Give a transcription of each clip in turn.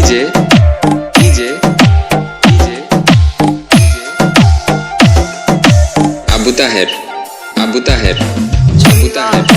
DJ DJ DJ Abu Taher Abu Taher Abu Taher.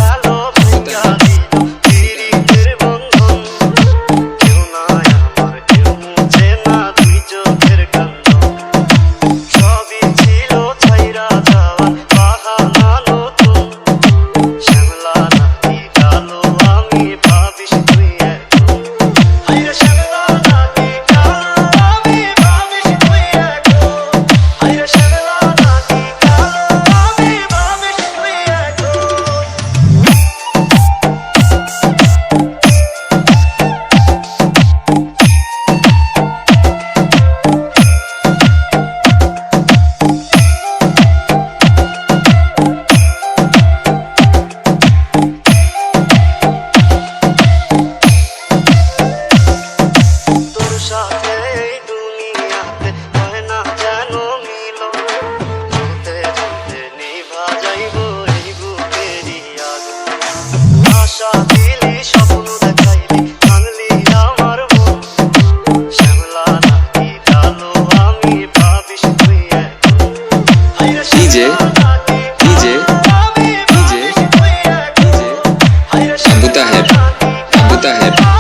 মুস্তাহেব